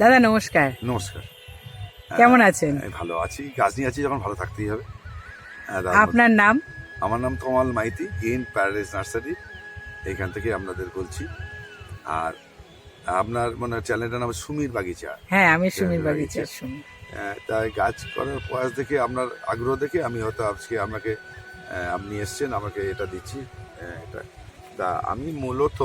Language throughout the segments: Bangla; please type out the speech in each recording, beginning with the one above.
দাদা নমস্কার। নমস্কার। কেমন আছেন? ভালো আছি। গাছ নিয়ে আছি যখন ভালো থাকতেই হবে। আপনার নাম? আমার নাম Kamal Maiti green paradise nursery. এইখান থেকে আপনাদের বলছি। আর আপনার মানে চ্যানেলটার নাম সুমির বাগিচা। হ্যাঁ আমি সুমির বাগিচা। তাই গাছ করার প্রয়াস দেখে আপনার আগ্রহ দেখে আমি হয়তো আজকে আপনাকে আপনি এসছেন আমাকে এটা দিচ্ছি। এটা। তা আমি মূলত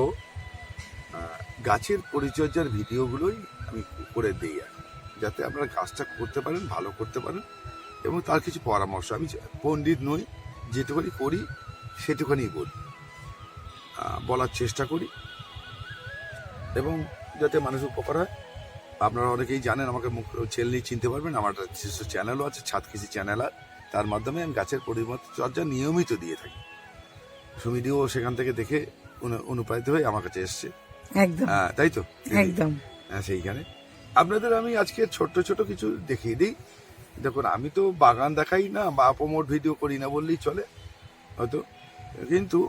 গাছের পরিচর্যার ভিডিওগুলোই আমি করে দিই আর যাতে আপনারা গাছটা করতে পারেন ভালো করতে পারেন এবং তার কিছু পরামর্শ। আমি পণ্ডিত নই যেটুকুনি করি সেটুকুনি বলি। বলার চেষ্টা করি। এবং যাতে মানুষ উপকার হয় আপনারা অনেকেই জানেন আমাকে মুখ চ্যানেলেই চিনতে পারবেন আমার একটা নিজস্ব চ্যানেলও আছে ছাদ কৃষি চ্যানেল আর। তার মাধ্যমে আমি গাছের পরিচর্যা নিয়মিত দিয়ে থাকি। সুমিদিও সেখান থেকে দেখে অনুপ্রাণিত হয়ে আমার কাছে এসছে। একদম। হ্যাঁ তাই তো? একদম। সেইখানে। আপনাদের আমি আজকে ছোট্ট ছোট কিছু দেখিয়ে দিই। দেখুন আমি তো বাগান দেখাই না বা প্রমোট ভিডিও করি না বললেই চলে হয়তো। কিন্তু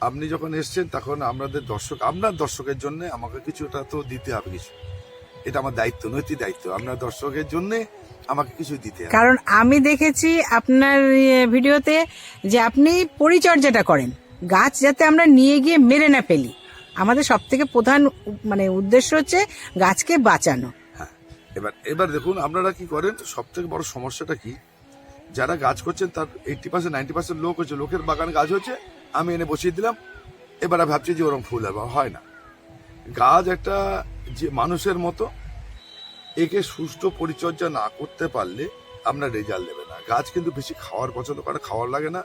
আপনি যখন এসছেন তখন আপনাদের দর্শক আপনার দর্শকের জন্য আমাকে কিছুটা তো দিতে হবে কিছু। এটা আমার দায়িত্ব নৈতিক দায়িত্ব। আপনার দর্শকের জন্য আমাকে কিছু দিতে হবে। কারণ আমি দেখেছি আপনার ইয়ে, ভিডিওতে যে আপনি পরিচর্যাটা করেন। গাছ যাতে আমরা নিয়ে গিয়ে মেরে না ফেলি। আমাদের সব থেকে প্রধান মানে উদ্দেশ্য হচ্ছে গাছকে বাঁচানো। হ্যাঁ এবার এবার দেখুন আপনারা কি করেন সব থেকে বড় সমস্যাটা কি? যারা গাছ করছেন তার এইটটি পার্সেন্ট নাইনটি পার্সেন্ট লোক হচ্ছে, লোকের বাগান গাছ হচ্ছে, আমি এনে বসিয়ে দিলাম, এবার ভাবছি যে ওরকম ফুল হবে, হয় না। গাছ একটা যে মানুষের মতো, একে সুষ্ঠু পরিচর্যা না করতে পারলে আপনার রেজাল্ট দেবে না। গাছ কিন্তু বেশি খাওয়ার পছন্দ করে খাওয়ার লাগে না,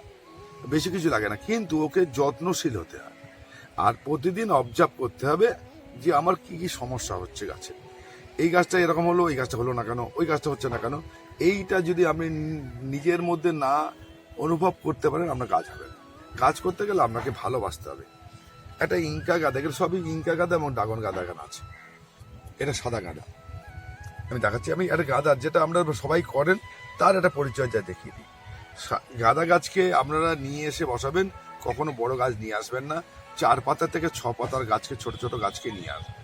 বেশি কিছু লাগে না, কিন্তু ওকে যত্নশীল হতে হয়। আর প্রতিদিন অবজার্ভ করতে হবে যে আমার কি কি সমস্যা হচ্ছে গাছে। এই গাছটা এরকম হলো, এই গাছটা হলো না কেন, ওই গাছটা হচ্ছে না কেন, এইটা যদি আপনি নিজের মধ্যে না অনুভব করতে পারেন, আপনার গাছ হবে গাছ করতে গেলে আপনাকে ভালোবাসতে হবে। একটা ইনকা গাঁদা, এগুলো সবই ইনকা গাঁদা এবং ডাগন গাঁদা এখানে আছে। এটা সাদা গাঁদা। আমি দেখাচ্ছি, আমি একটা গাঁদা যেটা আমরা সবাই করেন, তার একটা পরিচর্যা দেখিয়ে দিই। গাঁদা গাছকে আপনারা নিয়ে এসে বসাবেন, কখনো বড় গাছ নিয়ে আসবেন না। চার পাতা থেকে ছ পাতার গাছকে ছোট ছোট গাছকে নিয়ে আসবে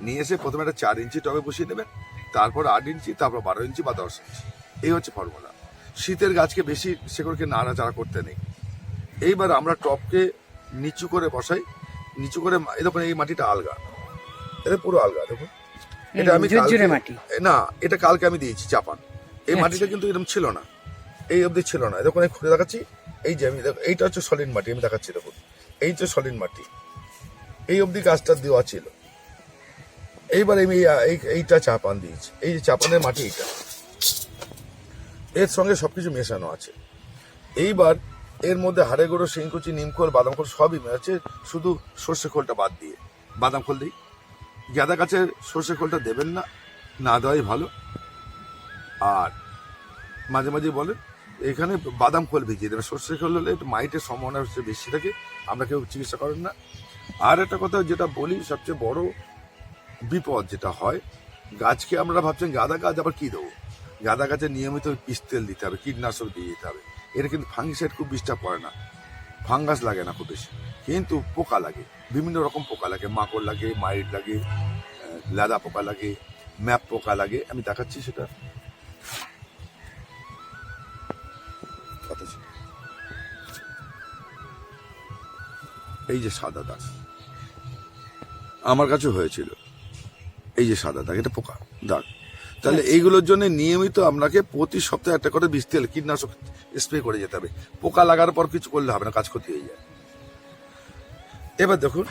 নিয়ে এসে প্রথমে একটা চার ইঞ্চি টবে বসিয়ে দেবেন তারপর আট ইঞ্চি তারপর বারো ইঞ্চি বা দশ ইঞ্চি। এই হচ্ছে ফর্মুলা। শীতের গাছকে বেশি শেকড়কে নাড়াচাড়া করতে নেই। এইবার আমরা টপকে নিচু করে বসাই। নিচু করে মা- এই দেখুন এই মাটিটা আলগা। এটা পুরো আলগা দেখুন। এটা আমি না এটা কালকে আমি দিয়েছি চাপান। এই আচ্ছা। মাটিটা কিন্তু এরকম ছিল না। এই অবধি ছিল না। দেখুন এই খুঁড়ে দেখাচ্ছি। এই যে আমি এইটা হচ্ছে সলিড মাটি আমি দেখাচ্ছি দেখুন। এই তো সলিড মাটি, এই অবধি গাছটা দেওয়া ছিল। এইবার আমি এই- এই- এইটা চাপান দিয়েছি। এই যে চাপানের মাটি এইটা এর সঙ্গে সবকিছু মেশানো আছে। এইবার এর মধ্যে হাড়ে গুঁড়ো শিংকুচি নিমখোল বাদাম খোল সবই আছে শুধু সর্ষে খোলটা বাদ দিয়ে। বাদাম খোল দিই। গাঁদা গাছের সর্ষে খোলটা দেবেন না না দেওয়াই ভালো। আর মাঝে মাঝে বলেন এখানে বাদাম খোল ভিজিয়ে দেবেন সর্ষে খোল হলে একটু মাইটের সম্ভাবনা হচ্ছে বেশি থাকে। আমরা কেউ চিকিৎসা করেন না। আর একটা কথা যেটা বলি, সবচেয়ে বড় বিপদ যেটা হয়, গাছকে আমরা ভাবছেন গাঁদা গাছ আবার কী দেবো? গাঁদা গাছে নিয়মিত পিস তেল দিতে হবে, কীটনাশক দিয়ে দিতে হবে। এটা কিন্তু ফাঙ্গিসাইড খুব ডিস্টার্ব করে না। ফাঙ্গাস লাগে না খুব বেশি। কিন্তু পোকা লাগে। বিভিন্ন রকম পোকা লাগে। মাকড় লাগে, মাইট লাগে লাদা পোকা লাগে, ম্যাপ পোকা লাগে। আমি দেখাচ্ছি সেটা। এই যে সাদা দাগ। আমার কাছে হয়েছিল। এই যে সাদা দাগ এটা পোকা দাগ। তাহলে এইগুলোর জন্য নিয়মিত আপনাকে প্রতি সপ্তাহে একটা করে বিষ তেল কীটনাশক স্প্রে করে যেতে হবে। পোকা লাগার পর কিছু করলে হবে না কাজ ক্ষতি হয়ে যায়। এবার দেখুন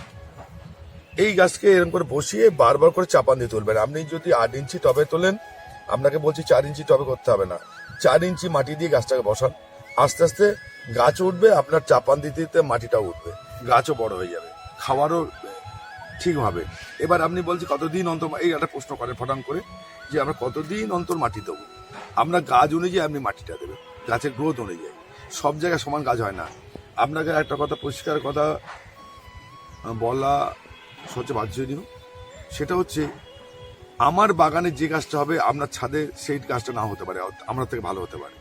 এই গাছকে এরকম করে বসিয়ে বারবার করে চাপান দিয়ে তুলবেন। আপনি যদি আট ইঞ্চি টবে তোলেন আপনাকে বলছি চার ইঞ্চি টবে করতে হবে না। চার ইঞ্চি মাটি দিয়ে গাছটাকে বসান। আস্তে আস্তে গাছ উঠবে আপনার চাপান দিতে দিতে মাটিটাও উঠবে। গাছও বড় হয়ে যাবে। খাওয়ারও ঠিক হবে। এবার আপনি বলছি কতদিন অন্তর এই একটা প্রশ্ন করে ফটান করে, যে আমরা কতদিন অন্তর মাটি দেবো? আমরা গাছ অনুযায়ী আপনি মাটিটা দেবেন, গাছের গ্রোথ অনুযায়ী। সব জায়গায় সমান গাছ হয় না। আপনাকে একটা কথা পরিষ্কার কথা বলা সবচেয়ে বাঞ্ছনীয়। সেটা হচ্ছে, আমার বাগানে যে গাছটা হবে, আপনার ছাদে সেই গাছটা না হতে পারে আমার থেকে ভালো হতে পারে।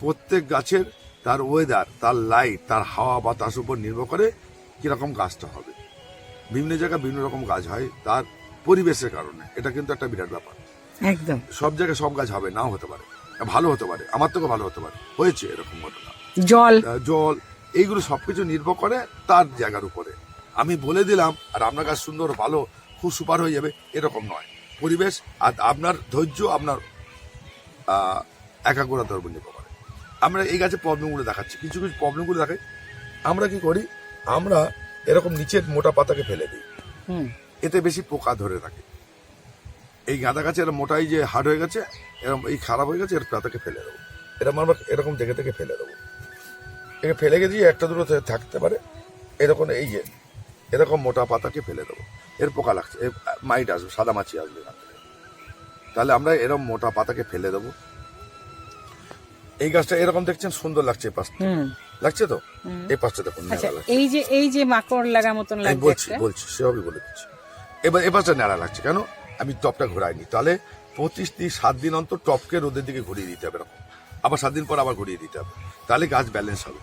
প্রত্যেক গাছের তার ওয়েদার তার লাইট তার হাওয়া বাতাস উপর নির্ভর করে কীরকম গাছটা হবে। বিভিন্ন জায়গায় বিভিন্ন রকম গাছ হয় তার পরিবেশের কারণে। এটা কিন্তু একটা বিরাট ব্যাপার। একদম। সব জায়গায় সব গাছ হবে নাও হতে পারে। ভালো হতে পারে আমার থেকেও ভালো হতে পারে। হয়েছে এরকম ঘটনা। জল। জল এইগুলো সবকিছু নির্ভর করে তার জায়গার উপরে। আমি বলে দিলাম আর আপনার গাছ সুন্দর ভালো খুব সুপার হয়ে যাবে এরকম নয়। পরিবেশ আর আপনার ধৈর্য আপনার একাগ্রতার উপর নির্ভর করে। আমরা এই গাছে প্রবলেমগুলো দেখাচ্ছি। কিছু কিছু প্রবলেমগুলো দেখাই। আমরা কি করি? আমরা এরকম নিচের মোটা পাতাকে ফেলে দিই। হুম। এতে বেশি পোকা ধরে থাকে। এই গাঁদা গাছে এরকম মোটাই যে হার্ড হয়ে গেছে এরকম এই খারাপ হয়ে গেছে এর পাতাকে ফেলে দেবো। এরকম আমরা এরকম দেখে দেখে ফেলে দেবো। একে ফেলে গেছি একটা দুটো থাকতে পারে। এরকম এই যে এরকম মোটা পাতাকে ফেলে দেবো। এর পোকা লাগছে এর মাইট আসবে সাদা মাছি আসবে তাহলে আমরা এরকম মোটা পাতাকে ফেলে দেবো। এই গাছটা এরকম দেখছেন সুন্দর লাগছে এই পাশটা। লাগছে তো? এই পাশটা দেখুন আচ্ছা এই যে এই যে মাকড় লাগা মতন লাগছে বলছি বলছি সেভাবে বলে দিচ্ছি। এবার এবারটা ন্যাড়া লাগছে কেন? আমি টপটা ঘোরাইনি। তাহলে পঁচিশ দিন সাত দিন অন্তর টপকে রোদের দিকে ঘুরিয়ে দিতে হবে এরকম। আবার সাত দিন পর আবার ঘুরিয়ে দিতে হবে। তাহলে গাছ ব্যালেন্স হবে।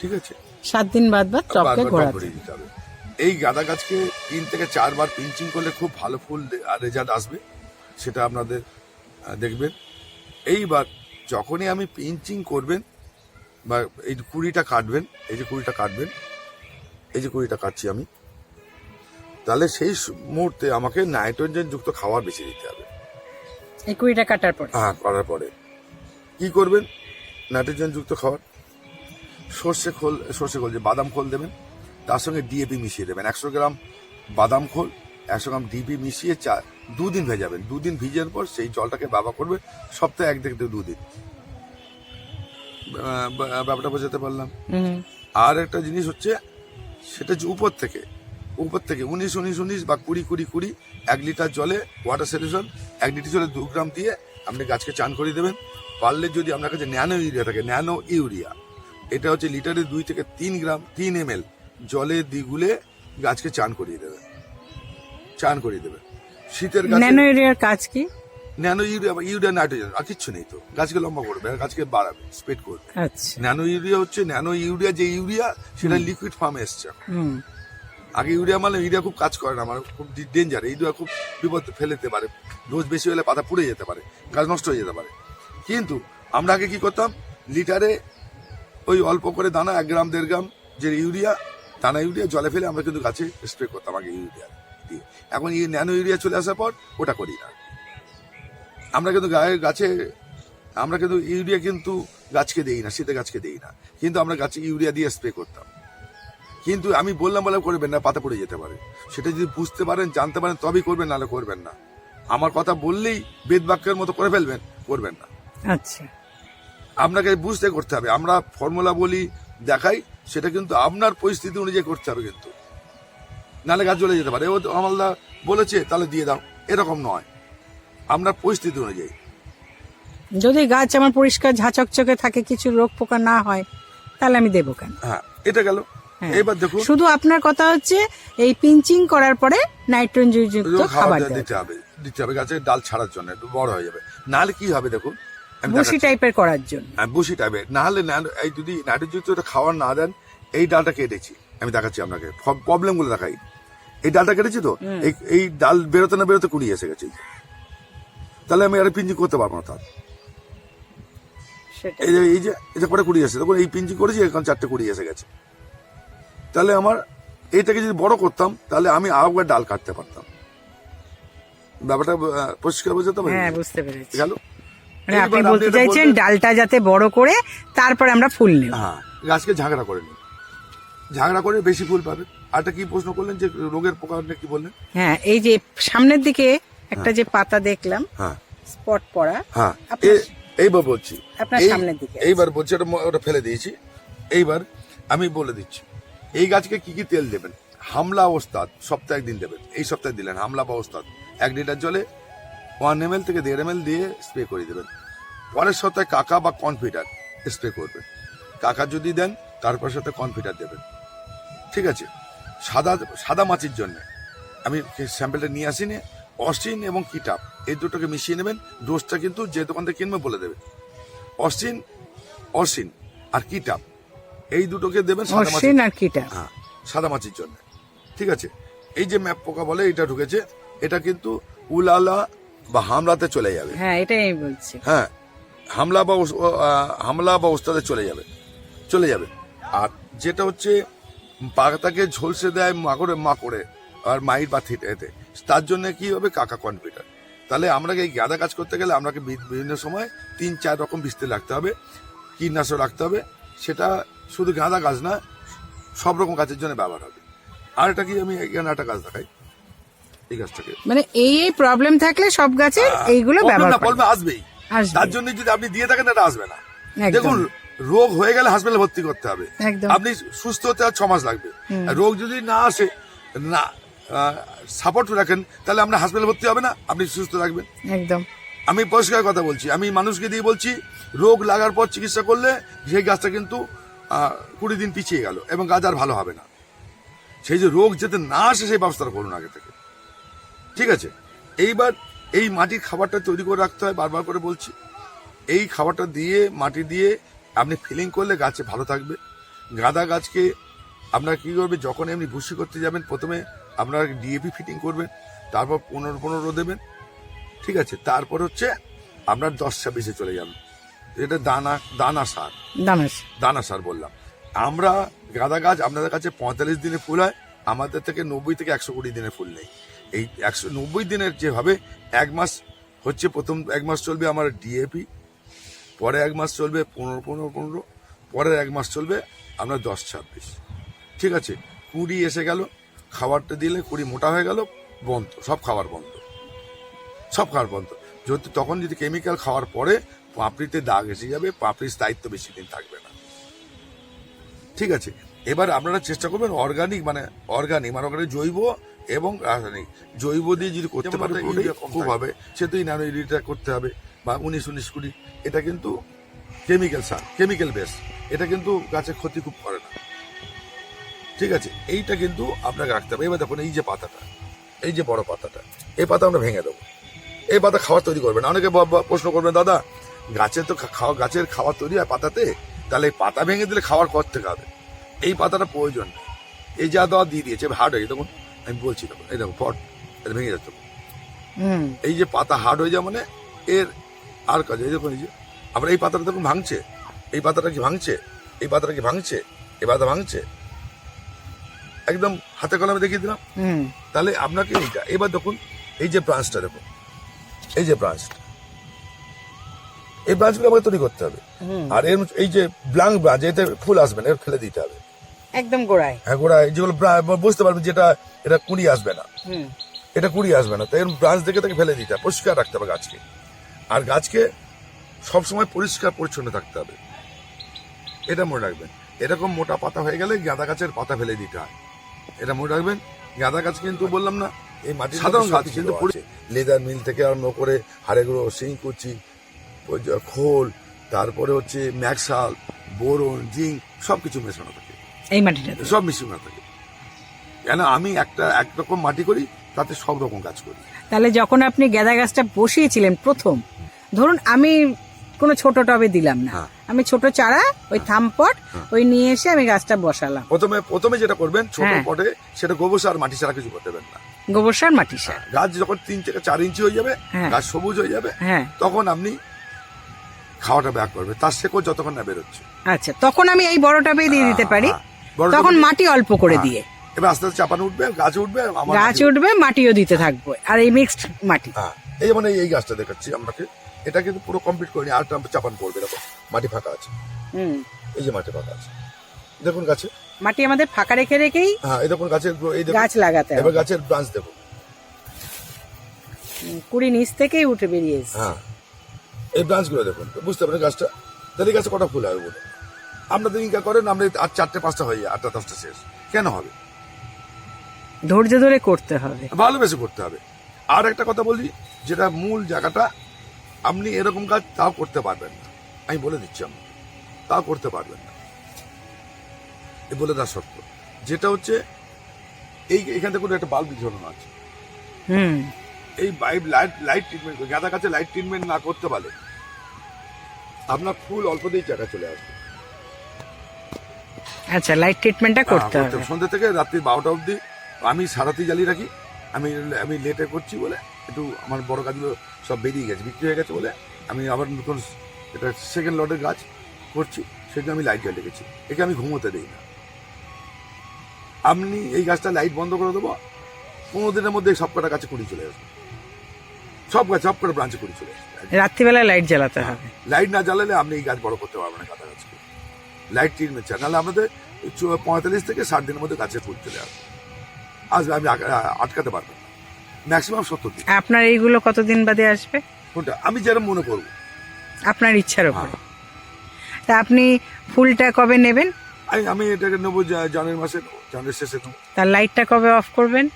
ঠিক আছে? সাত দিন বাদ বাদ টপকে ঘুরিয়ে দিতে হবে। এই গাঁদা গাছকে তিন থেকে চারবার পিঞ্চিং করলে খুব ভালো ফুল রেজাল্ট আসবে। সেটা আপনাদের দেখবেন। এইবার যখনই আমি পিঞ্চিং করবেন বা এই যে কুড়িটা কাটবেন এই যে কুড়িটা কাটবেন এই যে কুড়িটা কাটছি আমি তাহলে সেই মুহূর্তে আমাকে নাইট্রোজেন যুক্ত খাবার বেশি দিতে হবে। এই কুড়িটা কাটার পর? হ্যাঁ করার পরে। কি করবেন? নাইট্রোজেন যুক্ত খাবার সর্ষে খোল সর্ষে খোল যে বাদাম খোল দেবেন তার সঙ্গে ডিএপি মিশিয়ে দেবেন। একশো গ্রাম বাদাম খোল একশো গ্রাম ডিপি মিশিয়ে চা দুদিন ভেজাবেন। দুদিন ভিজার পর সেই জলটাকে ব্যবহার করবে সপ্তাহে এক থেকে দুদিন। ব্যাপারটা বোঝাতে পারলাম? আর একটা জিনিস হচ্ছে সেটা হচ্ছে উপর থেকে উপর থেকে উনিশ উনিশ উনিশ বা কুড়ি কুড়ি কুড়ি এক লিটার জলে ওয়াটার সলিউশন এক লিটার জলে দু গ্রাম দিয়ে আপনি গাছকে চান করিয়ে দেবেন। পারলে যদি আপনার কাছে ন্যানো ইউরিয়া থাকে ন্যানো ইউরিয়া এটা হচ্ছে লিটারে দুই থেকে তিন গ্রাম তিন এম এল জলে দ্বিগুলে গাছকে চান করিয়ে দেবেন। চান করিয়ে দেবে। শীতের ন্যানো এরিয়ার কাজ কি? ন্যানো ইউরিয়া ইউরিয়া নাইট্রোজেন আর কিচ্ছু নেই তো। গাছকে লম্বা করবে আর গাছকে বাড়াবে স্প্রেড করবে। আচ্ছা। ন্যানো ইউরিয়া হচ্ছে ন্যানো ইউরিয়া যে ইউরিয়া সেটা লিকুইড ফর্মে এসছে আগে ইউরিয়া মানে ইউরিয়া খুব কাজ করে না আমার খুব ডেঞ্জার ইউরিয়া খুব বিপদ ফেলে দিতে পারে। ডোজ বেশি হলে পাতা পুড়ে যেতে পারে গাছ নষ্ট হয়ে যেতে পারে। কিন্তু আমরা আগে কি করতাম? লিটারে ওই অল্প করে দানা এক গ্রাম দেড় গ্রাম যে ইউরিয়া দানা ইউরিয়া জলে ফেলে আমরা কিন্তু গাছে স্প্রে করতাম আগে ইউরিয়া। দিয়ে এখন এই ন্যানো ইউরিয়া চলে আসার পর ওটা করি না। আমরা কিন্তু গায়ে গাছে আমরা কিন্তু ইউরিয়া কিন্তু গাছকে দেই না শীতে গাছকে দেই না। কিন্তু আমরা গাছে ইউরিয়া দিয়ে স্প্রে করতাম। কিন্তু আমি বললাম বলে করবেন না পাতা পড়ে যেতে পারে। সেটা যদি বুঝতে পারেন জানতে পারেন তবেই করবেন নাহলে করবেন না। আমার কথা বললেই বেদ বাক্যের মতো করে ফেলবেন করবেন না। আচ্ছা। আপনাকে বুঝতে করতে হবে। আমরা ফর্মুলা বলি দেখাই সেটা কিন্তু আপনার পরিস্থিতি অনুযায়ী করতে হবে কিন্তু। নাহলে গাছ চলে যেতে পারে। ও আমলদা বলেছে তাহলে দিয়ে দাও। এরকম নয়। আপনার পরিস্থিতি অনুযায়ী। যদি গাছ আমার পরিষ্কার ঝাঁচকচকে থাকে কিছু রোগ পোকা না হয় তাহলে আমি দেবো কেন? হ্যাঁ এটা গেল। হ্যাঁ। এবার দেখুন। শুধু আপনার কথা হচ্ছে এই পিঞ্চিং করার পরে নাইট্রোজেন যুক্ত খাবার। দিতে হবে দিতে হবে গাছের ডাল ছাড়ার জন্য একটু বড় হয়ে যাবে। নাহলে কি হবে দেখুন? বসি টাইপের করার জন্য। হ্যাঁ, বুসি টাইপের না হলে না- এই যদি নাইট্রোজেন যুক্ত খাবার না দেন এই ডালটা কেটেছি। আমি দেখাচ্ছি আপনাকে। প্রবলেমগুলো দেখাই। এই ডালটা কেটেছি তো? এই ডাল বেরোতে না বেরোতে কুড়িয়ে এসে গেছে। তাহলে আমি আর পিঞ্জি করতে পারব না তার এই যে এই যে এটা করে এসে দেখুন এই পিঞ্জি করেছি এখন চারটে এসে গেছে। তাহলে আমার এইটাকে যদি বড় করতাম তাহলে আমি আবার ডাল কাটতে পারতাম। ব্যাপারটা পরিষ্কার বোঝাতে পারি হ্যাঁ বুঝতে পেরেছি। গেল? মানে আপনি বলতে চাইছেন ডালটা যাতে বড় করে তারপরে আমরা ফুল নেব। হ্যাঁ গাছকে ঝাগড়া করে নিন ঝাগড়া করে বেশি ফুল পাবে আরটা কি প্রশ্ন করলেন যে রোগের পোকা কি বললেন? হ্যাঁ এই যে সামনের দিকে একটা যে পাতা দেখলাম হ্যাঁ। স্পট পড়া। হ্যাঁ এইবার বলছি। আপনার সামনের দিকে এইবার বলছি ওটা ওটা ফেলে দিয়েছি। এইবার আমি বলে দিচ্ছি এই গাছকে কি কি তেল দেবেন? হামলা ওস্তাদ সপ্তাহে একদিন দেবেন। এই সপ্তাহে দিলেন হামলা বা ওস্তাদ। এক লিটার জলে ওয়ান এম থেকে দেড় এম দিয়ে স্প্রে করে দেবেন। পরের সপ্তাহে কাকা বা কনফিডার স্প্রে করবেন। কাকা যদি দেন তারপর সাথে কনফিডার দেবেন। ঠিক আছে? সাদা সাদা মাছির জন্য। আমি স্যাম্পেলটা নিয়ে আসিনি। অস্টিন এবং কিটাপ এই দুটোকে মিশিয়ে নেবেন। ডোজটা কিন্তু যে দোকান থেকে কিনবে বলে দেবে। অস্টিন অসিন আর কিটাপ এই দুটোকে দেবেন সাদা মাছি আর হ্যাঁ সাদা মাছির জন্য। ঠিক আছে? এই যে ম্যাপ পোকা বলে এটা ঢুকেছে এটা কিন্তু উলালা বা হামলাতে চলে যাবে। হ্যাঁ এটাই আমি বলছি। হ্যাঁ হামলা বা হামলা বা ওস্তাদে চলে যাবে। চলে যাবে। আর যেটা হচ্ছে পাতাকে ঝলসে দেয় মাকড়ে মাকড়ে আর মাইর বা থিট এতে তার জন্য কি হবে? কাকা কনফিডার তাহলে আমরা এই গাঁদা কাজ করতে গেলে আমাকে বিভিন্ন সময় তিন চার রকম বীজতে রাখতে হবে কীটনাশক রাখতে হবে। সেটা শুধু গাঁদা গাছ না সব রকম গাছের জন্য ব্যবহার হবে। আর এটা কি আমি এখানে একটা গাছ দেখাই? এই গাছটাকে। মানে এই এই প্রবলেম থাকলে সব গাছে এইগুলো ব্যবহার না করা প্রবলেম আসবেই। তার জন্য যদি আপনি দিয়ে থাকেন এটা আসবে না। দেখুন রোগ হয়ে গেলে হাসপাতালে ভর্তি করতে হবে। আপনি সুস্থ হতে আর মাস লাগবে। রোগ যদি না আসে না সাপোর্ট রাখেন তাহলে আপনার হাসপাতালে ভর্তি হবে না আপনি সুস্থ থাকবেন। একদম। আমি পরিষ্কার কথা বলছি আমি মানুষকে দিয়ে বলছি রোগ লাগার পর চিকিৎসা করলে সেই গাছটা কিন্তু কুড়ি দিন পিছিয়ে গেল এবং গাছ আর ভালো হবে না। সেই যে রোগ যাতে না আসে সেই ব্যবস্থাটা করুন আগে থেকে। ঠিক আছে? এইবার এই মাটির খাবারটা তৈরি করে রাখতে হয় বারবার করে বলছি। এই খাবারটা দিয়ে মাটি দিয়ে আপনি ফিলিং করলে গাছে ভালো থাকবে। গাঁদা গাছকে আপনার কী করবে যখন এমনি ভুসি করতে যাবেন প্রথমে আপনার ডিএপি ফিটিং করবেন তারপর পনেরো পনেরো দেবেন ঠিক আছে? তারপর হচ্ছে আপনার দশ ছাব্বিশে চলে যাবেন এটা দানা দানা সার। দানা সার। বললাম। আমরা গাঁদা গাছ আপনাদের কাছে পঁয়তাল্লিশ দিনে ফুল হয় আমাদের থেকে নব্বই থেকে একশো কুড়ি দিনে ফুল নেই। এই একশো নব্বই দিনের যে হবে এক মাস হচ্ছে প্রথম এক মাস চলবে আমার ডিএপি পরে এক মাস চলবে পনেরো পনেরো পনেরো পরের এক মাস চলবে আপনার দশ ছাব্বিশ। ঠিক আছে কুড়ি এসে গেল খাবারটা দিলে কুড়ি মোটা হয়ে গেল বন্ধ সব খাবার বন্ধ। সব খাবার বন্ধ। যদি তখন যদি কেমিক্যাল খাওয়ার পরে পাপড়িতে দাগ এসে যাবে পাপড়ির স্থায়িত্ব বেশি দিন থাকবে না। ঠিক আছে এবার আপনারা চেষ্টা করবেন অর্গানিক মানে অর্গানিক মানে ওখানে জৈব এবং রাসায়নিক। জৈব দিয়ে যদি করতে পারে খুব হবে। সেহেতু ন্যানো ইউরিটা করতে হবে। বা উনিশ উনিশ কুড়ি এটা কিন্তু কেমিক্যাল সার কেমিক্যাল বেস এটা কিন্তু গাছের ক্ষতি খুব করে না। ঠিক আছে? এইটা কিন্তু আপনাকে রাখতে হবে। এবার দেখুন এই যে পাতাটা এই যে বড় পাতাটা এই পাতা আমরা ভেঙে দেবো। এই পাতা খাবার তৈরি করবেন। অনেকে প্রশ্ন করবেন দাদা গাছের তো খাওয়া গাছের খাবার তৈরি হয় পাতাতে? তাহলে এই পাতা ভেঙে দিলে খাবার কর থেকে হবে। এই পাতাটা প্রয়োজন নেই। এই যা দেওয়া দিয়ে দিয়েছে হার্ড হয়ে তখন আমি বলছি দেখুন এই দেখুন পট এটা ভেঙে যাচ্ছে। এই যে পাতা হার্ড হয়ে যায় মানে এর আর কাজ এই দেখুন এই যে আবার এই পাতাটা দেখুন ভাঙছে। এই পাতাটা কি ভাঙছে? এই পাতাটা কি ভাঙছে? এই পাতা ভাঙছে। একদম হাতে কলমে দেখিয়ে দিলাম। তাহলে আপনাকে এইটা এবার দেখুন এই যে ব্রাঞ্চটা দেখুন। এই যে ব্রাঞ্চটা এই ব্রাঞ্চগুলো আমাকে তৈরি করতে হবে। আর এর এই যে ব্লাঙ্ক ব্রাঞ্চ এতে ফুল আসবে না এর ফেলে দিতে হবে। একদম গোড়ায়। হ্যাঁ গোড়া যেগুলো বুঝতে পারবেন যেটা এটা কুড়ি আসবে না। এটা কুড়ি আসবে না। তাই এর ব্রাঞ্চ দেখে তাকে ফেলে দিতে হবে। পরিষ্কার রাখতে হবে গাছকে। আর গাছকে সবসময় পরিষ্কার পরিচ্ছন্ন থাকতে হবে। এটা মনে রাখবেন। এরকম মোটা পাতা হয়ে গেলে গাঁদা গাছের পাতা ফেলে দিতে হয়। এটা মনে রাখবেন। গাঁদা গাছ কিন্তু বললাম না এই মাটি সাধারণ গাছ কিন্তু লেদার মিল থেকে আরম্ভ করে হাড়েগুলো শিংকুচি ওই যে খোল তারপরে হচ্ছে ম্যাক্সাল বোরন জিঙ্ক সব কিছু মেশানো থাকে। এই মাটিটাতে সব মিশ্রণ থাকে। কেন আমি একটা একরকম মাটি করি তাতে সব রকম কাজ করি। তাহলে যখন আপনি গেঁদা গাছটা বসিয়েছিলেন প্রথম ধরুন আমি কোনো ছোট টবে দিলাম না। হ্যাঁ। আমি ছোট চারা ওই থামপট ওই নিয়ে এসে আমি গাছটা বসালাম। প্রথমে প্রথমে যেটা করবেন ছোট হ্যাঁ। পটে সেটা গোবর সার মাটি ছাড়া কিছু করতে না। গোবর সার মাটি সার। গাছ যখন তিন থেকে চার ইঞ্চি হয়ে যাবে হ্যাঁ। গাছ সবুজ হয়ে যাবে হ্যাঁ। তখন আপনি খাওয়াটা ব্যাক করবে তার শেকড় যতক্ষণ না বেরোচ্ছে। আচ্ছা তখন আমি এই বড় টবে দিয়ে দিতে পারি। হ্যাঁ, তখন মাটি অল্প করে হ্যাঁ। দিয়ে। এবার আস্তে আস্তে চাপানো উঠবে গাছ উঠবে গাছ উঠবে মাটিও দিতে থাকব। আর এই মিক্সড মাটি। হ্যাঁ। এই মানে এই- গাছটা দেখাচ্ছি আপনাকে। এটা কিন্তু পুরো কমপ্লিট করিনি আর চাপান পড়বে এরকম মাটি ফাঁকা আছে। হুম। এই যে মাটি ফাঁকা আছে। দেখুন গাছে। মাটি আমাদের ফাঁকা রেখে রেখেই হ্যাঁ এই দেখুন গাছের এই দেখুন। গাছ লাগাতে এবার গাছের ব্রাঞ্চ দেখুন। কুড়ি নিচ থেকেই উঠে বেরিয়ে এসছে। হ্যাঁ। এই ব্রাঞ্চগুলো দেখুন বুঝতে পারেন গাছটা? তাহলে গাছে কটা ফুল হবে বলে আপনাদের ইনকা করেন আমরা আর চারটে পাঁচটা হয়ে যায় আটটা দশটা শেষ। কেন হবে? ধৈর্য ধরে করতে হবে। ভালোবেসে করতে হবে। আর একটা কথা বলি যেটা মূল জায়গাটা আপনি এরকম কাজ তাও করতে পারবেন না। আমি বলে দিচ্ছি আমি তাও করতে পারবেন না। এ বলে দেওয়া সত্য যেটা হচ্ছে এই এখান থেকে একটা বাল্ব ঝোলানো আছে। হুম। এই বাইব লাইট লাইট ট্রিটমেন্ট গাঁদা কাছে লাইট ট্রিটমেন্ট না করতে পারলে আপনার ফুল অল্পতেই চাকা চলে আসবে। আচ্ছা লাইট ট্রিটমেন্টটা করতে হ্যাঁ, হবে। সন্ধ্যে থেকে রাত্রি বারোটা অবধি আমি সারাতি জ্বালিয়ে রাখি আমি আমি লেটে করছি বলে একটু আমার বড় গাছগুলো সব বেরিয়ে গেছে বিক্রি হয়ে গেছে বলে আমি আবার নতুন এটা সেকেন্ড লটের গাছ করছি সেজন্য আমি লাইট জ্বালিয়ে গেছি একে আমি ঘুমোতে দিই না। আপনি এই গাছটা লাইট বন্ধ করে দেবো পনেরো দিনের মধ্যে সব কটা গাছে কুড়ি চলে আসবে। সব গাছ সব কটা ব্রাঞ্চে কুড়ি চলে আসবে। রাত্রিবেলা লাইট জ্বালাতে হবে। লাইট না জ্বালালে আপনি এই গাছ বড় করতে পারবেন না কাঁচা গাছকে। লাইট ট্রিটমেন্ট চান নাহলে আমাদের পঁয়তাল্লিশ থেকে ষাট দিনের মধ্যে গাছে ফুল চলে আসবে। আসবে আপনি আ- আটকাতে পারবেন না। ম্যাক্সিমাম সত্তর দিন। আপনার এইগুলো কতদিন বাদে আসবে? কোনটা? আমি যেরকম মনে করব। আপনার ইচ্ছার উপরে। হ্যাঁ। তা আপনি ফুলটা কবে নেবেন? আমি আমি এটাকে নেব জানুয়ারি মাসে জানুয়ারি শেষে নেব। তার লাইটটা কবে অফ করবেন?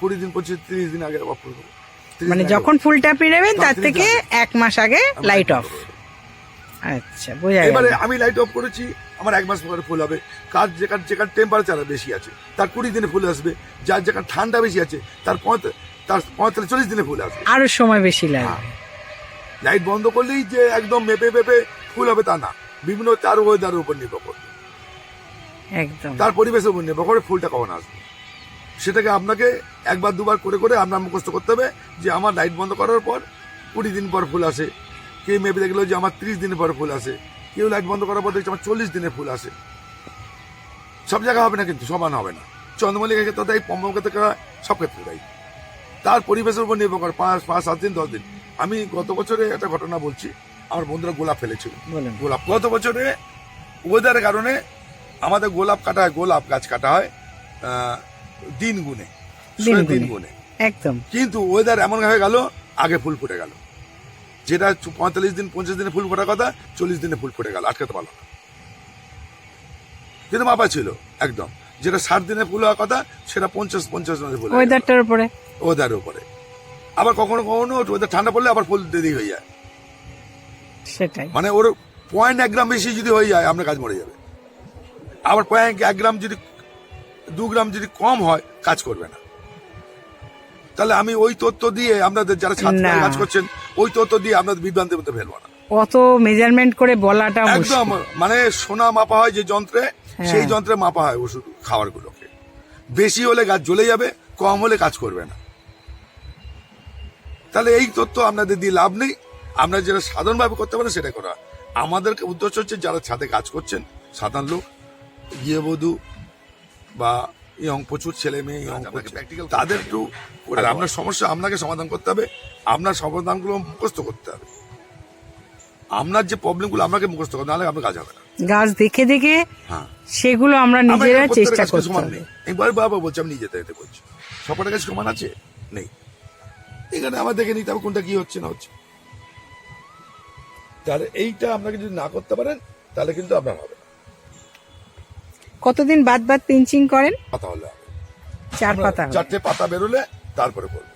কুড়ি দিন পঁচিশ তিরিশ দিন আগে অফ করে দেবো। মানে যখন ফুলটা আপনি নেবেন তার থেকে এক মাস আগে লাইট অফ। আচ্ছা বোঝা এবারে আমি লাইট অফ করেছি আমার এক মাস পরে ফুল হবে। কার যেখানে যেখানে টেম্পারেচার বেশি আছে তার কুড়ি দিনে ফুল আসবে যার যেখানে ঠান্ডা বেশি আছে তার পঁয়ত- তার পঁয়তাল্লিশ চল্লিশ দিনে ফুল আসবে। আরও সময় বেশি লাগবে। লাইট বন্ধ করলেই যে একদম মেপে মেপে ফুল হবে তা না। বিভিন্ন তার ওয়েদারের উপর নির্ভর করবে। একদম। তার পরিবেশের উপর নির্ভর করে ফুলটা কখন আসবে। সেটাকে আপনাকে একবার দুবার করে করে আপনার মুখস্থ করতে হবে যে আমার লাইট বন্ধ করার পর কুড়ি দিন পর ফুল আসে। কে মেপে দেখল যে আমার ত্রিশ দিন পর ফুল আসে? কেউ লাইট বন্ধ করার পর দেখছে আমার চল্লিশ দিনে ফুল আসে সব জায়গা হবে না কিন্তু সমান হবে না। চন্দ্রমল্লিকের ক্ষেত্রে তাই পম্পম ক্ষেত্রে সব ক্ষেত্রে তাই তার পরিবেশের উপর নির্ভর করে পাঁচ পাঁচ সাত দিন দশ দিন। আমি গত বছরে একটা ঘটনা বলছি আমার বন্ধুরা গোলাপ ফেলেছিল। গোলাপ। গত বছরে ওয়েদারের কারণে আমাদের গোলাপ কাটা হয় গোলাপ গাছ কাটা হয় দিন গুনে দিন। গুনে একদম। কিন্তু ওয়েদার এমন হয়ে গেল আগে ফুল ফুটে গেল। যেটা পঁয়তাল্লিশ দিন পঞ্চাশ দিনে ফুল ফোটার কথা চল্লিশ দিনে ফুল ফুটে গেল আটকাতে পারল না। কিন্তু মাপা ছিল একদম। যেটা ষাট দিনে ফুল হওয়ার কথা সেটা পঞ্চাশ পঞ্চাশ দিনে ফুল ওয়েদারটার উপরে। ওয়েদারের উপরে। আবার কখনো কখনো ওয়েদার ঠান্ডা পড়লে আবার ফুল দেরি হয়ে যায়। সেটাই। মানে ওর পয়েন্ট এক গ্রাম বেশি যদি হয়ে যায় আপনার কাজ মরে যাবে। আবার পয়েন্ট এক গ্রাম যদি দু গ্রাম যদি কম হয় কাজ করবে না। তাহলে আমি ওই তথ্য দিয়ে আপনাদের যারা ছাত্র। কাজ করছেন ওই তথ্য দিয়ে আপনাদের বিভ্রান্তির মধ্যে ফেলব না। অত মেজারমেন্ট করে বলাটা একদম মানে সোনা মাপা হয় যে যন্ত্রে হ্যাঁ। সেই যন্ত্রে মাপা হয় ওষুধ খাবার গুলোকে বেশি হলে গাছ জ্বলে যাবে কম হলে কাজ করবে না। তাহলে এই তথ্য আপনাদের দিয়ে লাভ নেই। আপনারা যেটা সাধারণভাবে করতে পারেন সেটা করা। আমাদের উদ্দেশ্য হচ্ছে যারা ছাদে কাজ করছেন সাধারণ লোক গৃহবধূ বা ইয়ং প্রচুর ছেলে মেয়ে ইয়ং তাদের একটু আর আপনার সমস্যা আপনাকে সমাধান করতে হবে। আপনার সমাধানগুলো মুখস্থ করতে হবে। আপনার যে প্রবলেমগুলো আপনাকে মুখস্থ করতে হবে, নাহলে আপনার কাজ হবে না। গাছ দেখে দেখে হ্যাঁ। সেগুলো আমরা নিজেরা চেষ্টা করতে সমান হবে। নেই একবার বাবা বলছি আমি নিজে যেতে করছি সবকটা কাছে সমান আছে? নেই। এখানে আমার দেখে নিতে হবে কোনটা কি হচ্ছে না হচ্ছে। তাহলে এইটা আপনাকে যদি না করতে পারেন তাহলে কিন্তু আপনার হবে। কতদিন বাদ বাদ পিঞ্চিং করেন? পাতা হলে চার পাতা চারটে পাতা বেরোলে তারপরে করব।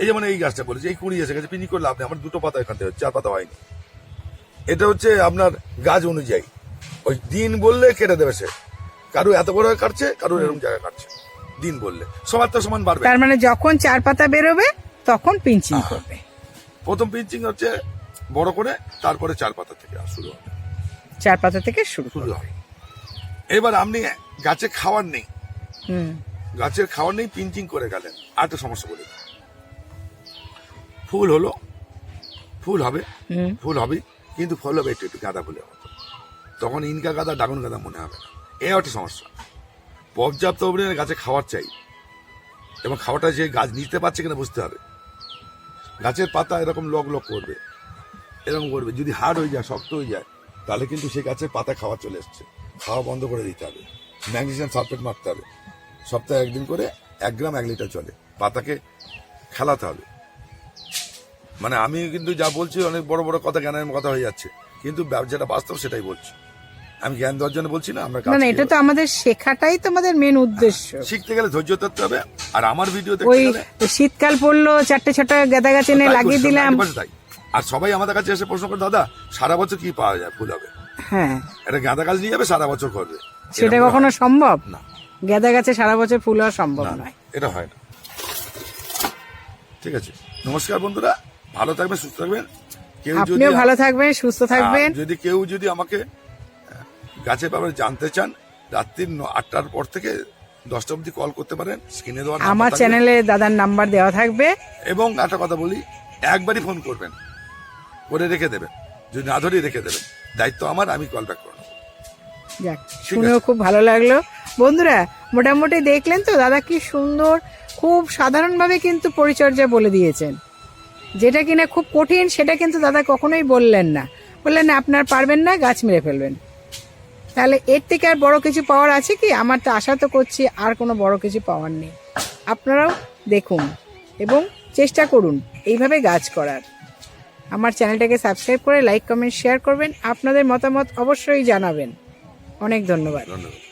এই যেমন এই গাছটা বলেছে এই কুড়ি এসে গেছে পিনি করলে আপনি আমার দুটো পাতা এখান থেকে চার পাতা হয়নি। এটা হচ্ছে আপনার গাছ অনুযায়ী। ওই দিন বললে কেটে দেবে সে। কারও এত বড় কাটছে কারও এরকম জায়গায় কাটছে। দিন বললে। সবার তো সমান বাড়বে। তার মানে যখন চার পাতা বেরোবে তখন পিঞ্চিং করবে। প্রথম পিঞ্চিং হচ্ছে বড় করে তারপরে চার পাতা থেকে শুরু হবে। চার পাতা থেকে শুরু শুরু হবে। এবার আপনি গাছে খাওয়ার নেই। গাছের খাওয়ার নেই পিঞ্চিং করে গেলেন। আর তো সমস্যা বলে। ফুল হলো ফুল হবে ফুল হবে কিন্তু ফল হবে একটু একটু গাঁদা ফুলের মতো। তখন ইনকা গাঁদা ডাগন গাঁদা মনে হবে না। এই একটা সমস্যা। পর্যাপ্ত পরিমাণে গাছে খাওয়ার চাই। এবং খাওয়াটা যে গাছ নিতে পারছে কিনা বুঝতে হবে। গাছের পাতা এরকম লগ লগ করবে। এরকম করবে। যদি হার্ড হয়ে যায় শক্ত হয়ে যায় তাহলে কিন্তু সেই গাছের পাতা খাওয়া চলে এসছে। খাওয়া বন্ধ করে দিতে হবে। ম্যাগনেসিয়াম সালফেট মারতে হবে। সপ্তাহে একদিন করে এক গ্রাম এক লিটার চলে। পাতাকে খেলাতে হবে। মানে আমি কিন্তু যা বলছি অনেক বড় বড় কথা জ্ঞানের কথা হয়ে যাচ্ছে। কিন্তু যেটা বাস্তব সেটাই বলছি। আমি জ্ঞান দেওয়ার জন্য বলছি না আমরা না এটা তো আমাদের শেখাটাই তো আমাদের মেন উদ্দেশ্য শিখতে গেলে ধৈর্য ধরতে হবে আর আমার ভিডিও ওই শীতকাল পড়ল চারটে ছটা গাদা গাছ এনে লাগিয়ে দিলাম। 90% আর সবাই আমাদের কাছে এসে প্রশ্ন করে দাদা সারা বছর কি পাওয়া যায়? ফুল হবে। হ্যাঁ। এটা গাঁদা গাছ নিয়ে যাবে সারা বছর করবে। সেটা কখনো সম্ভব? না। গাদা গাছে সারা বছর ফুল হওয়া সম্ভব না, নয়। এটা হয় না। ঠিক আছে। নমস্কার বন্ধুরা ভালো থাকবেন সুস্থ থাকবেন। কেউ যদি আপনিও ভালো থাকবেন সুস্থ থাকবেন। যদি কেউ যদি আমাকে গাছের ব্যাপারে জানতে চান রাত্রির ন- আটটার পর থেকে দশটা অবধি কল করতে পারেন। স্ক্রিনে দেওয়া আমার থাকবে। চ্যানেলে দাদার নাম্বার দেওয়া থাকবে। এবং একটা কথা বলি একবারই ফোন করবেন। করে রেখে দেবেন। যদি না ধরেই রেখে দেবেন। দায়িত্ব আমার আমি কল ব্যাক করব। যাক শুনেও খুব ভালো লাগল। বন্ধুরা মোটামুটি দেখলেন তো দাদা কি সুন্দর খুব সাধারণভাবে কিন্তু পরিচর্যা বলে দিয়েছেন। যেটা কিনা খুব কঠিন সেটা কিন্তু দাদা কখনোই বললেন না। বললেন না আপনার পারবেন না গাছ মেরে ফেলবেন। তাহলে এর থেকে আর বড় কিছু পাওয়ার আছে কি? আমার তো আশা তো করছি আর কোনো বড় কিছু পাওয়ার নেই। আপনারাও দেখুন এবং চেষ্টা করুন এইভাবে গাছ করার। আমার চ্যানেলটাকে সাবস্ক্রাইব করে লাইক, কমেন্ট, শেয়ার করবেন। আপনাদের মতামত অবশ্যই জানাবেন। অনেক ধন্যবাদ। ধন্যবাদ।